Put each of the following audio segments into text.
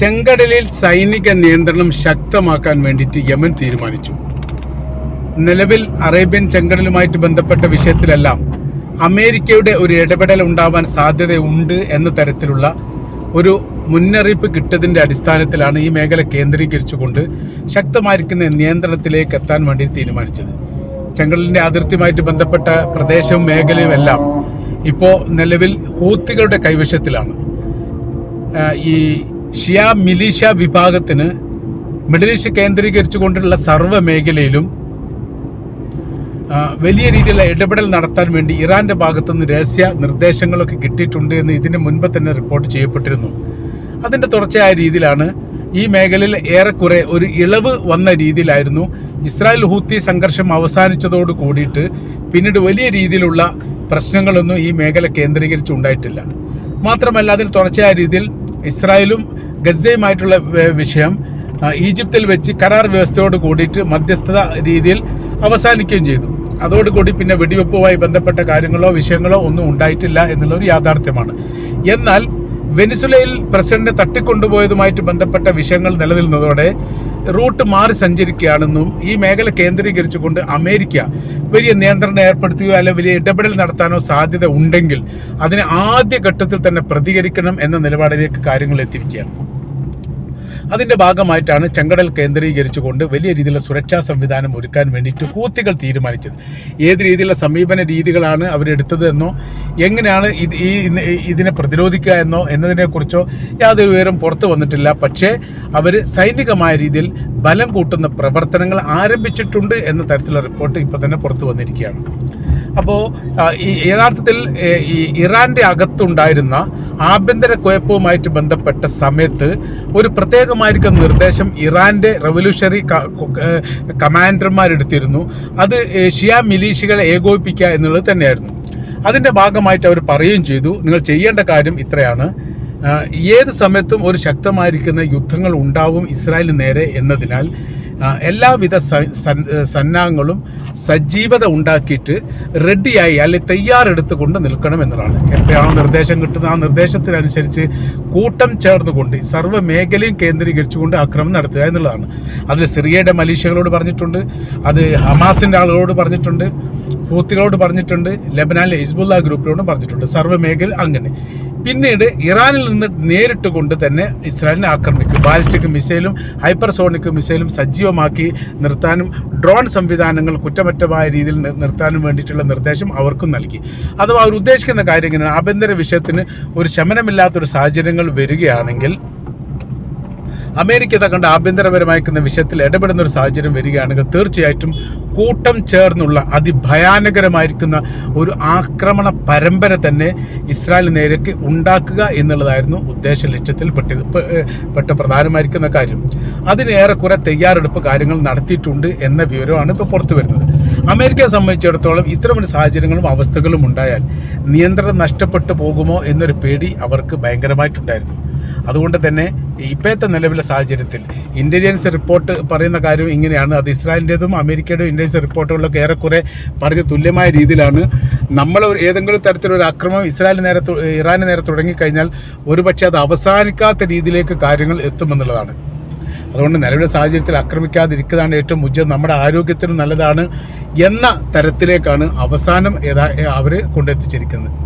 ചെങ്കടലിൽ സൈനിക നിയന്ത്രണം ശക്തമാക്കാൻ വേണ്ടിയിട്ട് യമൻ തീരുമാനിച്ചു. നിലവിൽ അറേബ്യൻ ചെങ്കടലുമായിട്ട് ബന്ധപ്പെട്ട വിഷയത്തിലെല്ലാം അമേരിക്കയുടെ ഒരു ഇടപെടൽ ഉണ്ടാവാൻ സാധ്യതയുണ്ട് എന്ന തരത്തിലുള്ള ഒരു മുന്നറിയിപ്പ് കിട്ടതിന്റെ അടിസ്ഥാനത്തിലാണ് ഈ മേഖല കേന്ദ്രീകരിച്ചുകൊണ്ട് ശക്തമായിരിക്കുന്ന നിയന്ത്രണത്തിലേക്ക് എത്താൻ വേണ്ടി തീരുമാനിച്ചത്. ചെങ്കടലിന്റെ അതിർത്തിയുമായിട്ട് ബന്ധപ്പെട്ട പ്രദേശവും മേഖലയും എല്ലാം ഇപ്പോൾ നിലവിൽ ഹൂത്തികളുടെ കൈവശത്തിലാണ്. ഈ ഷിയ മിലീഷ്യ വിഭാഗത്തിന് മിഡിൽ ഈസ്റ്റ് കേന്ദ്രീകരിച്ചുകൊണ്ടുള്ള സർവ മേഖലയിലും വലിയ രീതിയിലുള്ള ഇടപെടൽ നടത്താൻ വേണ്ടി ഇറാന്റെ ഭാഗത്തുനിന്ന് രഹസ്യ നിർദ്ദേശങ്ങളൊക്കെ കിട്ടിയിട്ടുണ്ട് എന്ന് ഇതിന് മുൻപ് തന്നെ റിപ്പോർട്ട് ചെയ്യപ്പെട്ടിരുന്നു. അതിന്റെ തുടർച്ചയായ രീതിയിലാണ് ഈ മേഖലയിൽ ഏറെക്കുറെ ഒരു ഇളവ് വന്ന രീതിയിലായിരുന്നു. ഇസ്രായേൽ ഹൂത്തി സംഘർഷം അവസാനിച്ചതോട് കൂടിയിട്ട് പിന്നീട് വലിയ രീതിയിലുള്ള പ്രശ്നങ്ങളൊന്നും ഈ മേഖല കേന്ദ്രീകരിച്ച് ഉണ്ടായിട്ടില്ല. മാത്രമല്ല അതിന് തുടർച്ചയായ രീതിയിൽ ഇസ്രായേലും ഗസയുമായിട്ടുള്ള വിഷയം ഈജിപ്തിൽ വെച്ച് കരാർ വ്യവസ്ഥയോട് കൂടിയിട്ട് മധ്യസ്ഥത രീതിയിൽ അവസാനിക്കുകയും ചെയ്തു. അതോടുകൂടി പിന്നെ വെടിവെപ്പുമായി ബന്ധപ്പെട്ട കാര്യങ്ങളോ വിഷയങ്ങളോ ഒന്നും ഉണ്ടായിട്ടില്ല എന്നുള്ളൊരു യാഥാർത്ഥ്യമാണ്. എന്നാൽ വെനിസുലയിൽ പ്രസിഡന്റ് തട്ടിക്കൊണ്ടുപോയതുമായിട്ട് ബന്ധപ്പെട്ട വിഷയങ്ങൾ നിലനിൽക്കുന്നതോടെ റൂട്ട് മാറി സഞ്ചരിക്കുകയാണെന്നും ഈ മേഖല കേന്ദ്രീകരിച്ചുകൊണ്ട് അമേരിക്ക വലിയ നിയന്ത്രണം ഏർപ്പെടുത്തുകയോ അല്ലെങ്കിൽ വലിയ ഇടപെടൽ നടത്താനോ സാധ്യത ഉണ്ടെങ്കിൽ അതിന് ആദ്യ ഘട്ടത്തിൽ തന്നെ പ്രതികരിക്കണം എന്ന നിലപാടിലേക്ക് കാര്യങ്ങൾ എത്തിയിരിക്കുകയാണ്. അതിന്റെ ഭാഗമായിട്ടാണ് ചെങ്കടൽ കേന്ദ്രീകരിച്ചുകൊണ്ട് വലിയ രീതിയിലുള്ള സുരക്ഷാ സംവിധാനം ഒരുക്കാൻ വേണ്ടിയിട്ട് ഹൂത്തികൾ തീരുമാനിച്ചത്. ഏത് രീതിയിലുള്ള സമീപന രീതികളാണ് അവരെടുത്തത് എന്നോ എങ്ങനെയാണ് ഇത് ഈ ഇതിനെ പ്രതിരോധിക്കുക എന്നോ എന്നതിനെക്കുറിച്ചോ യാതൊരു വിവരം പുറത്തു വന്നിട്ടില്ല. പക്ഷേ അവർ സൈനികമായ രീതിയിൽ ബലം കൂട്ടുന്ന പ്രവർത്തനങ്ങൾ ആരംഭിച്ചിട്ടുണ്ട് എന്ന തരത്തിലുള്ള റിപ്പോർട്ട് ഇപ്പോൾ തന്നെ പുറത്തു വന്നിരിക്കുകയാണ്. അപ്പോൾ ഈ യഥാർത്ഥത്തിൽ ഈ ഇറാന്റെ അകത്തുണ്ടായിരുന്ന ആഭ്യന്തര കുഴപ്പവുമായിട്ട് ബന്ധപ്പെട്ട സമയത്ത് ഒരു പ്രത്യേകമായിരിക്കുന്ന നിർദ്ദേശം ഇറാന്റെ റവല്യൂഷണറി കമാൻഡർമാരെടുത്തിരുന്നു. അത് ഷിയ മിലീഷ്യകളെ ഏകോപിപ്പിക്കുക എന്നുള്ളത് തന്നെയായിരുന്നു. അതിന്റെ ഭാഗമായിട്ട് അവർ പറയുകയും ചെയ്തു നിങ്ങൾ ചെയ്യേണ്ട കാര്യം ഇത്രയാണ്. ഏത് സമയത്തും ഒരു ശക്തമായിരിക്കുന്ന യുദ്ധങ്ങൾ ഉണ്ടാവും ഇസ്രായേലിന് നേരെ എന്നതിനാൽ എല്ലാവിധ സന്നാഹങ്ങളും സജീവത ഉണ്ടാക്കിയിട്ട് റെഡിയായി അല്ലെങ്കിൽ തയ്യാറെടുത്തുകൊണ്ട് നിൽക്കണം എന്നതാണ് എപ്പോഴാണ് നിർദ്ദേശം കിട്ടുന്നത്? ആ നിർദ്ദേശത്തിനനുസരിച്ച് കൂട്ടം ചേർന്നുകൊണ്ട് സർവ മേഖലയും കേന്ദ്രീകരിച്ചുകൊണ്ട് ആക്രമണം നടത്തുക എന്നുള്ളതാണ്. അതിൽ സിറിയയുടെ മലീഷ്യകളോട് പറഞ്ഞിട്ടുണ്ട് അത് ഹമാസിന്റെ ആളുകളോട് പറഞ്ഞിട്ടുണ്ട് ഹൂത്തികളോട് പറഞ്ഞിട്ടുണ്ട് ലബനാനിലെ ഹിസ്ബുല്ല ഗ്രൂപ്പിനോടും പറഞ്ഞിട്ടുണ്ട്. സർവ മേഖല അങ്ങനെ. പിന്നീട് ഇറാനിൽ നിന്ന് നേരിട്ട് കൊണ്ട് തന്നെ ഇസ്രായേലിനെ ആക്രമിക്കും. ബാലിസ്റ്റിക് മിസൈലും ഹൈപ്പർസോണിക് മിസൈലും സജീവമാക്കി നിർത്താനും ഡ്രോൺ സംവിധാനങ്ങൾ കുറ്റമറ്റമായ രീതിയിൽ നിർ- നിർത്താനും വേണ്ടിയിട്ടുള്ള നിർദ്ദേശം അവർക്കും നൽകി. അഥവാ അവർ ഉദ്ദേശിക്കുന്ന കാര്യം ഇങ്ങനെയാണ്. ആഭ്യന്തര വിഷയത്തിന് ഒരു ശമനമില്ലാത്തൊരു സാഹചര്യങ്ങൾ വരികയാണെങ്കിൽ അമേരിക്ക തങ്ങളുടെ ആഭ്യന്തരപരമായിരിക്കുന്ന വിഷയത്തിൽ ഇടപെടുന്ന ഒരു സാഹചര്യം വരികയാണെങ്കിൽ തീർച്ചയായിട്ടും കൂട്ടം ചേർന്നുള്ള അതിഭയാനകരമായിരിക്കുന്ന ഒരു ആക്രമണ പരമ്പര തന്നെ ഇസ്രായേൽ നേരേക്ക് ഉണ്ടാക്കുക എന്നുള്ളതായിരുന്നു ഉദ്ദേശ ലക്ഷ്യത്തിൽ പെട്ടത് പെട്ട പ്രധാനമായിരിക്കുന്ന കാര്യം. അതിന് ഏറെക്കുറെ തയ്യാറെടുപ്പ് കാര്യങ്ങൾ നടത്തിയിട്ടുണ്ട് എന്ന വിവരമാണ് ഇപ്പോൾ പുറത്തു വരുന്നത്. അമേരിക്കയെ സംബന്ധിച്ചിടത്തോളം ഇത്തരമൊരു സാഹചര്യങ്ങളും അവസ്ഥകളും ഉണ്ടായാൽ നിയന്ത്രണം നഷ്ടപ്പെട്ടു പോകുമോ എന്നൊരു പേടി അവർക്ക് ഭയങ്കരമായിട്ടുണ്ടായിരുന്നു. അതുകൊണ്ട് തന്നെ ഇപ്പോഴത്തെ നിലവിലെ സാഹചര്യത്തിൽ ഇന്റലിജൻസ് റിപ്പോർട്ട് പറയുന്ന കാര്യം ഇങ്ങനെയാണ്. അത് ഇസ്രായേലിന്റെതും അമേരിക്കയുടെയും ഇന്റലിജൻസ് റിപ്പോർട്ടുകളൊക്കെ ഏറെക്കുറെ പറഞ്ഞ തുല്യമായ രീതിയിലാണ്. നമ്മൾ ഏതെങ്കിലും തരത്തിലൊരു അക്രമം ഇസ്രായേൽ നേരെ ഇറാന് നേരെ തുടങ്ങിക്കഴിഞ്ഞാൽ ഒരുപക്ഷെ അത് അവസാനിക്കാത്ത രീതിയിലേക്ക് കാര്യങ്ങൾ എത്തുമെന്നുള്ളതാണ്. അതുകൊണ്ട് നിലവിലെ സാഹചര്യത്തിൽ ആക്രമിക്കാതിരിക്കുന്നതാണ് ഏറ്റവും ഉചിതം നമ്മുടെ ആരോഗ്യത്തിനും നല്ലതാണ് എന്ന തരത്തിലേക്കാണ് അവസാനം യഥാ അവർ കൊണ്ടെത്തിച്ചിരിക്കുന്നത്.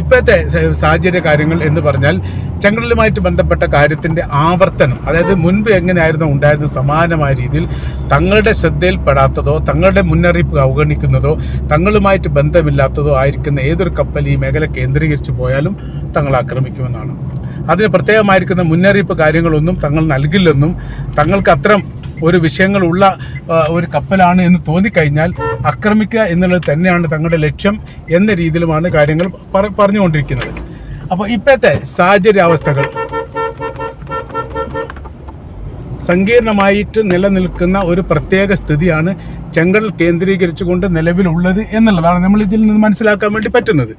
ഇപ്പോഴത്തെ സാഹചര്യ കാര്യങ്ങൾ എന്ന് പറഞ്ഞാൽ ചെങ്കടലുമായിട്ട് ബന്ധപ്പെട്ട കാര്യത്തിന്റെ ആവർത്തനം അതായത് മുൻപ് എങ്ങനെയായിരുന്നു ഉണ്ടായിരുന്ന സമാനമായ രീതിയിൽ തങ്ങളുടെ ശ്രദ്ധയിൽപ്പെടാത്തതോ തങ്ങളുടെ മുന്നറിയിപ്പ് അവഗണിക്കുന്നതോ തങ്ങളുമായിട്ട് ബന്ധമില്ലാത്തതോ ആയിരിക്കുന്ന ഏതൊരു കപ്പൽ ഈ മേഖല കേന്ദ്രീകരിച്ച് പോയാലും തങ്ങൾ ആക്രമിക്കുമെന്നാണ്. അതിന് പ്രത്യേകമായിരിക്കുന്ന മുന്നറിയിപ്പ് കാര്യങ്ങളൊന്നും തങ്ങൾ നൽകില്ലെന്നും തങ്ങൾക്ക് അത്തരം ഒരു വിഷയങ്ങളുള്ള ഒരു കപ്പലാണ് എന്ന് തോന്നിക്കഴിഞ്ഞാൽ ആക്രമിക്കുക എന്നുള്ളത് തന്നെയാണ് തങ്ങളുടെ ലക്ഷ്യം എന്ന രീതിയിലുമാണ് കാര്യങ്ങൾ പറ- പറഞ്ഞുകൊണ്ടിരിക്കുന്നത്. അപ്പോൾ ഇപ്പോഴത്തെ സാഹചര്യാവസ്ഥകൾ. സങ്കീർണമായിട്ട് നിലനിൽക്കുന്ന ഒരു പ്രത്യേക സ്ഥിതിയാണ് ചെങ്കടൽ കേന്ദ്രീകരിച്ചുകൊണ്ട് നിലവിലുള്ളത് എന്നുള്ളതാണ് നമ്മൾ ഇതിൽ നിന്ന് മനസ്സിലാക്കാൻ വേണ്ടി പറ്റുന്നത്.